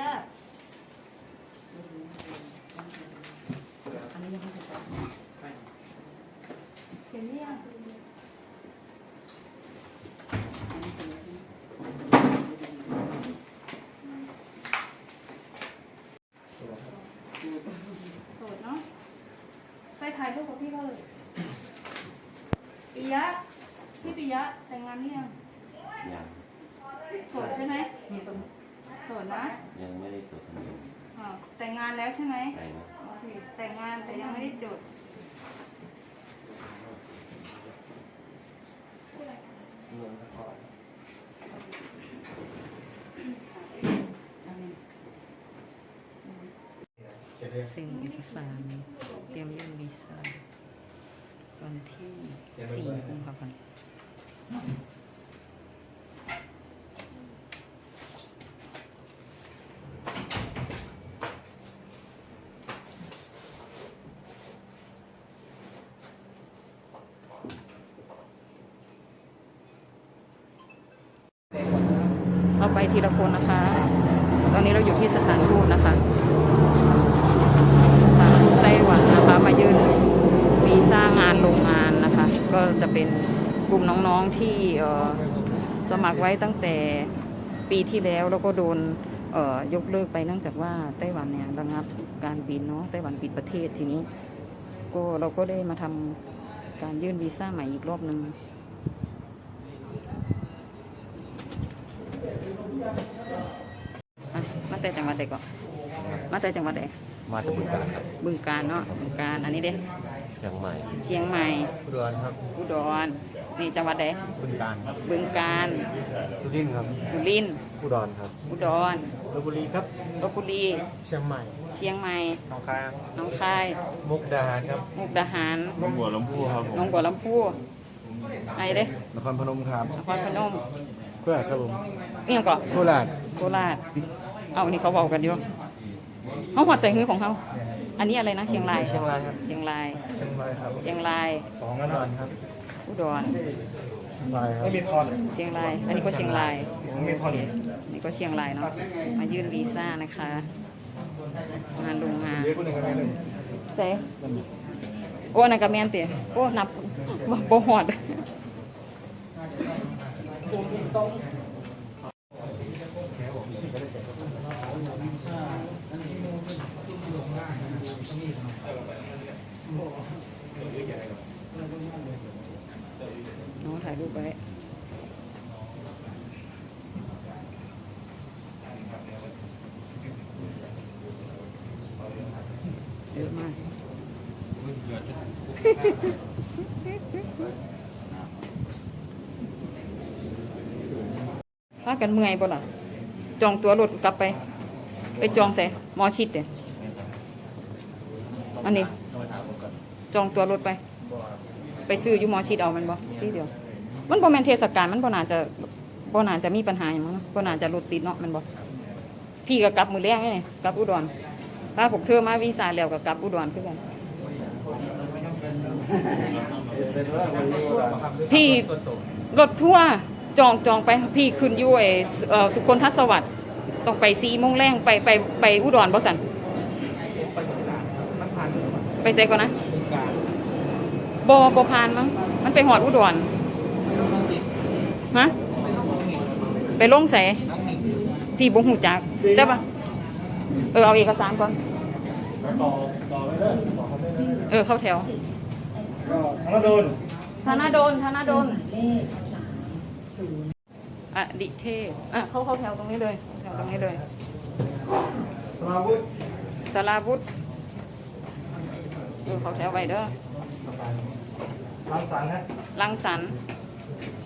ยากอันนี้ยังไม่เสร็จเห็นเนี่ยงอันนี้เสร็จแล้วโสดเนาะไปถ่ายรูปกับพี่เขาเลยปิยะพี่ปิยะแต่งงานนี่ยังยังโสดใช่ไหม นี่ตรงโสดนะยังไม่ได้จดทะเบียนอ่าวแต่งงานแล้วใช่ไหมใครนะโอเคแต่งงานแต่ยังไม่ได้จดอันนี้เซ็นเอกสารเตรียมยื่นวีซ่าวันที่สี่กุมภาพันธ์ เข้าไปทีละคนนะคะ ตอนนี้เราอยู่ที่สถานทูตนะคะสถานทูตไต้หวันนะคะ มายื่นวีซ่างานโรงงานนะคะ ก็จะเป็นกลุ่มน้องๆที่สมัครไว้ตั้งแต่ปีที่แล้วแล้วก็โดนยกเลิกไปเนื่องจากว่าไต้หวันเนี่ยระงับการบินเนาะไต้หวันปิดประเทศทีนี้ ก็เราก็ได้มาทำการยื่นวีซ่าใหม่อีกรอบหนึ่งอะ มาแต่จังหวัดใดก่อนมาแต่จังหวัดใดมาจากบึงกาฬครับบึงการเนาะบึงการอันนี้เด้เชียงใหม่เชียงใหม่อุดรครับอุดรนี่จังหวัดใดบึงการครับบึงการสุรินทร์ครับสุรินทร์อุดรครับอุดรลบบุรีครับลบบุรีเชียงใหม่ เชียงใหม่หนองคายครับหน้องคายมุกดาหารครับมุกดาหารน้องบัวลำพูครับหน้องบัวลำพูไอ้เด้นครพนมครับนครพนม โคราชครับผมเอียงก่อนโคราชโคราช เอาอันนี้เขาบอกกันอยู่เขาหอดใส่หื้อของเขาอันนี้อะไรนะเชียงราย เชียงรายครับเชียงราย เชียงรายครับเชียงราย สองอุดรครับอุดรเชียงรายครับไม่มีทอนเชียงราย อันนี้ก็เชียงราย ไม่มีทอนนี่ก็เชียงรายเนาะ มายื่นวีซ่านะคะงานโรงงานเดี๋ยวคนหนึ่งกันหนึ่งเซ่โอ้นันกระแมนเตะโอ้นับบ่บ่หอด น้องถ่ายรูปไว้เยอะมาก พากันเมื่อยบ่ล่ะ จองตัวรถกลับไป ไปจองใส่หมอชิดเด้อันนี้ จองตัวรถไป ไปซื้ออยู่หมอชิดเอามันบ่ที่เดียว มันบ่แม่นเทศกาลมันบ่น่าจะบ่น่าจะมีปัญหาหยังมั้งเนาะบ่น่าจะรถติดเนาะแมันบ่พี่ก็กลับมื้อแรกนี่กลับอุดรถ้าพวกเธอมาวีซ่าแล้วก็กลับอุดรคือกันพี่รถทัวร์ จองจองไปพี่ขึ้นอยู่ไอ้เอ่อสุคนทัศวัสดิ์ต้องไป4โมงแรงไปไปไปอุดรบ่ซั่นมันผ่านไปไสก่อนนะบึงการบ่บ่ผ่านมั้งมันไปหอดอุดรฮะไปลงใส่พี่บ่ฮู้จักได้ปะเออเอาเอกสารก่อนต่อต่อไปเลยต่อเขาไม่ได้เออเข้าแถวก็ธนดลธนาโดนธนาโดน อะดิเทพอะเข้าเข้าแถวตรงนี้เลยแถวตรงนี้เลยสมาวุฒิสาราวุธเออเข้าแถวไว้เด้อรังสรรค์ฮะรังสรรค์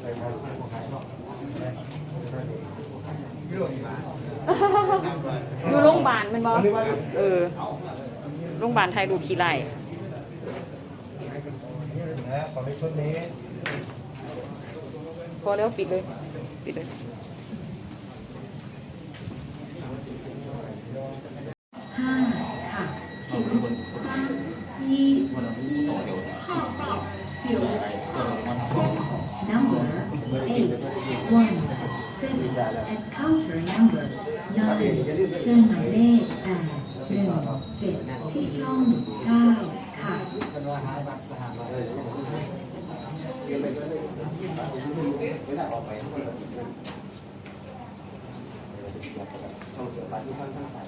ใส่ครับพี่หลวงอยู่โรงพยาบาลแมันบ่อันนี้ว่าเออโรงพยาบาลไทยรูปขี้ไล่นะขอในชุดนี้พ พอแล้วปิดเลย ปิดเลย ห้าค่ะศูนย์เก้ายี่ยี่ห้าเก้าเจ็ดหก number eight one seven and counter number nine เครื่องหมายเลขแปดหนึ่งเจ็ดที่ช่องเก้าค่ะ ออกไปทุกคนเราติดด้วยท่องเที่ยวไปที่ท่านท่านไป